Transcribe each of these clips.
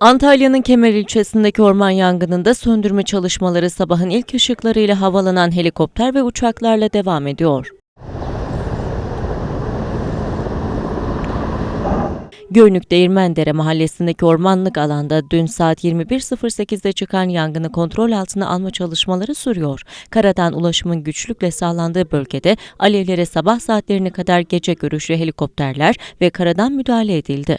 Antalya'nın Kemer ilçesindeki orman yangınında söndürme çalışmaları sabahın ilk ışıklarıyla havalanan helikopter ve uçaklarla devam ediyor. Göynük Değirmendere mahallesindeki ormanlık alanda dün saat 21.08'de çıkan yangını kontrol altına alma çalışmaları sürüyor. Karadan ulaşımın güçlükle sağlandığı bölgede alevlere sabah saatlerine kadar gece görüşlü helikopterler ve karadan müdahale edildi.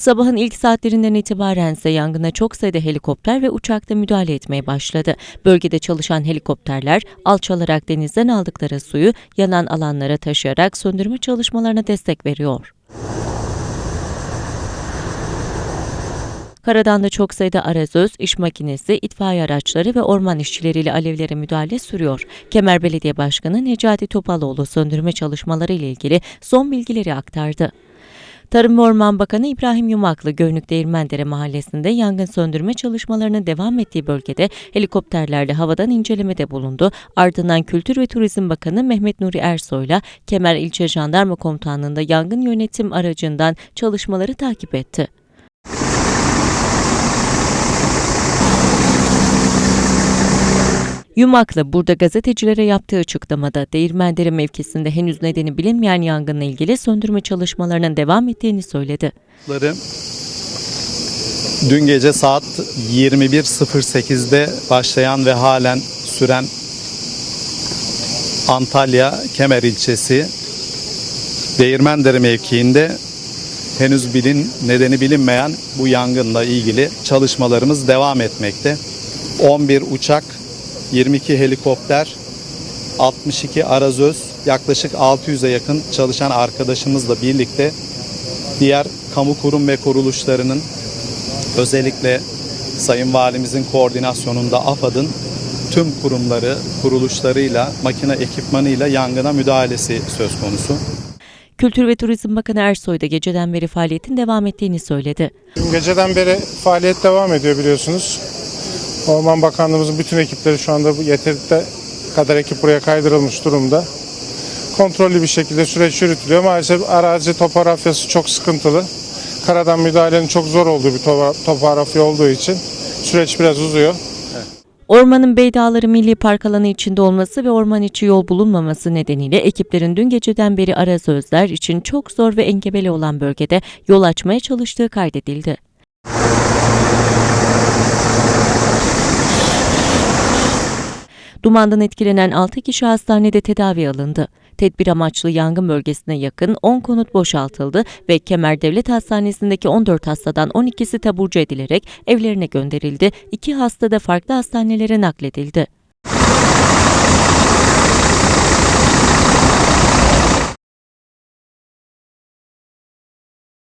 Sabahın ilk saatlerinden itibaren ise yangına çok sayıda helikopter ve uçakla müdahale etmeye başladı. Bölgede çalışan helikopterler alçalarak denizden aldıkları suyu yanan alanlara taşıyarak söndürme çalışmalarına destek veriyor. Karadan da çok sayıda arazöz, iş makinesi, itfaiye araçları ve orman işçileriyle alevlere müdahale sürüyor. Kemer Belediye Başkanı Necati Topaloğlu söndürme çalışmaları ile ilgili son bilgileri aktardı. Tarım ve Orman Bakanı İbrahim Yumaklı Göynük Değirmendere mahallesinde yangın söndürme çalışmalarının devam ettiği bölgede helikopterlerle havadan incelemede bulundu. Ardından Kültür ve Turizm Bakanı Mehmet Nuri Ersoy'la Kemer İlçe Jandarma Komutanlığı'nda yangın yönetim aracından çalışmaları takip etti. Yumaklı burada gazetecilere yaptığı açıklamada Değirmendere mevkisinde henüz nedeni bilinmeyen yangınla ilgili söndürme çalışmalarının devam ettiğini söyledi. Dün gece saat 21.08'de başlayan ve halen süren Antalya Kemer ilçesi Değirmendere mevkiinde henüz bilin nedeni bilinmeyen bu yangınla ilgili çalışmalarımız devam etmekte. 11 uçak, 22 helikopter, 62 arazöz, yaklaşık 600'e yakın çalışan arkadaşımızla birlikte diğer kamu kurum ve kuruluşlarının özellikle Sayın Valimizin koordinasyonunda AFAD'ın tüm kurumları, kuruluşlarıyla, makine ekipmanıyla yangına müdahalesi söz konusu. Kültür ve Turizm Bakanı Ersoy da geceden beri faaliyetin devam ettiğini söyledi. Geceden beri faaliyet devam ediyor biliyorsunuz. Orman Bakanlığımızın bütün ekipleri şu anda bu yeterli kadar ekip buraya kaydırılmış durumda. Kontrollü bir şekilde süreç yürütülüyor. Maalesef arazi topografyası çok sıkıntılı. Karadan müdahalenin çok zor olduğu bir topografya olduğu için süreç biraz uzuyor. Ormanın Beydağları Milli Park alanı içinde olması ve orman içi yol bulunmaması nedeniyle ekiplerin dün geceden beri arazözler için çok zor ve engebeli olan bölgede yol açmaya çalıştığı kaydedildi. Dumandan etkilenen 6 kişi hastanede tedavi alındı. Tedbir amaçlı yangın bölgesine yakın 10 konut boşaltıldı ve Kemer Devlet Hastanesi'ndeki 14 hastadan 12'si taburcu edilerek evlerine gönderildi. 2 hasta da farklı hastanelere nakledildi.